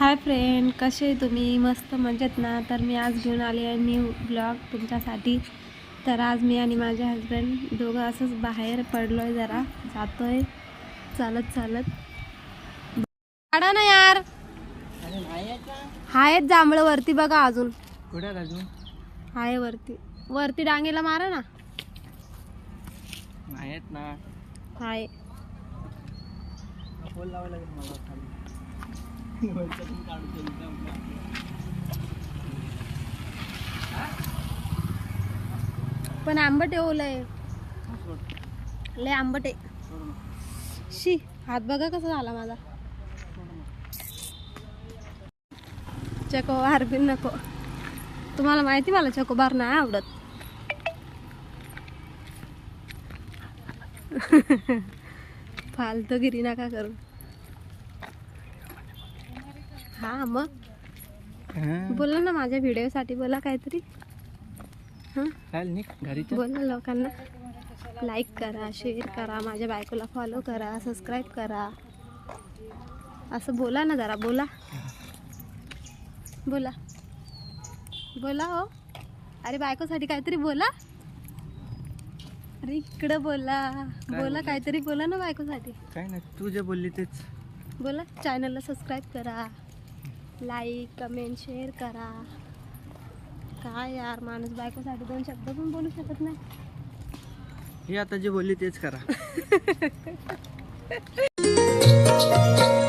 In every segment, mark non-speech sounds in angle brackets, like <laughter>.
Hi friend कसे तुम्ही? मस्त मजेत ना? तर मी आज घेऊन आले आहे न्यू ब्लॉग तुमच्यासाठी. तर आज मी आणि माझे हस्बंड दोघं असंच बाहेर पडलो आहे जरा. जातो आहे चालत चालत. काढा ना यार. आहेत जांभळं वरती बघा अजून. कुठे अजून? आहे वरती. वरती डांगेला मारा ना. आहेत ना. आहे पण आंबट आहे हो ओलं लय. आंबट आहे. शी हात बघा कसा झाला माझा. चको मग. बिन नको. तुम्हाला माहिती मला चकोबार नाही आवडत. <laughs> फालतूगिरी नका करू. हा मग. बोला ना माझ्या व्हिडिओसाठी बोला काहीतरी. हां. बोला लोकांना. लाईक करा शेअर करा माझ्या बायकोला फॉलो करा सबस्क्राईब करा. असं बोला ना जरा बोला. बोला. बोला हो. अरे बायकोसाठी काहीतरी बोला. अरे इकडं बोला. बोला बोलू? काहीतरी बोला ना बायकोसाठी. काय नाही तू जे बोलली तेच. बोला चॅनलला सबस्क्राईब करा. लाईक कमेंट शेअर करा. काय यार माणूस बायकोसाठी दोन शब्द पण बोलू शकत नाही. हे आता जे बोलली तेच करा. <laughs>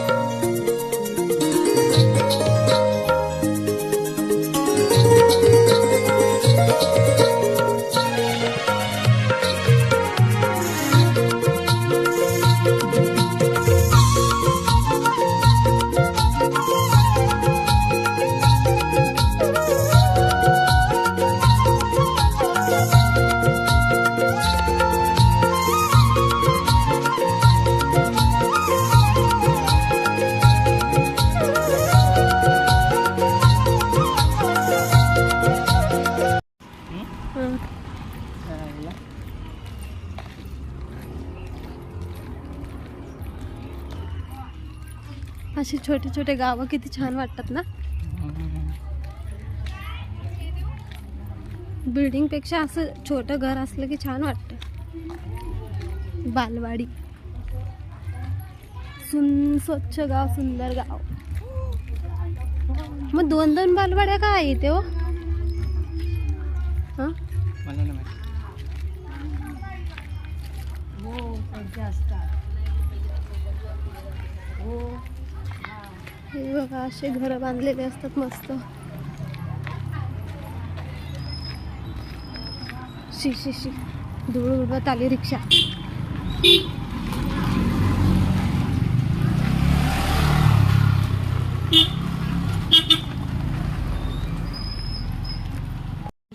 अशी छोटे छोटे गावं किती छान वाटतात ना? बिल्डिंगपेक्षा असं छोटं घर असलं की छान वाटतं. बालवाडी. सुन स्वच्छ गाव सुंदर गाव. मग दोन दोन बालवाड्या का आहे इथे हो? हं? हे बघा असे घर बांधलेले असतात मस्त. शी शी शी. धूळ उडवत आली रिक्षा.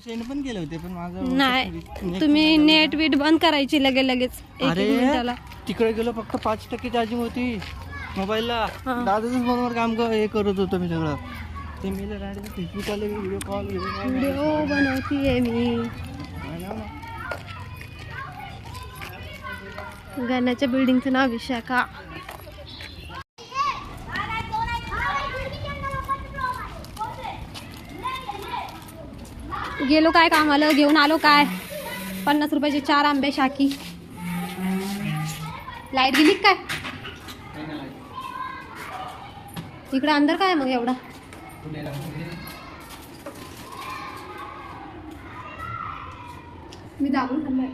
सेंड पण केले होते पण माझं नाही तुम्ही नेट बीट बंद करायची लगे लगेच एक मिनिटाला. तिकडे गेलो फक्त पाच टक्के चार्जिंग होती. मोबाईलला. हा. दादाच फोनवर काम क- हे करत होतो मी सगळं. ते मी फेसबुक आले व्हिडिओ कॉल व्हिडिओ बनवतीये मी. गाण्याच्या बिल्डिंगचं नाव विशाखा. गेलो काय कामाला? घेऊन आलो काय? पन्नास रुपयाचे चार आंबे शाकी. लाइट गेली का काय? इकडे अंदर काय मग एवढा? मी दाबून खाल्लाय.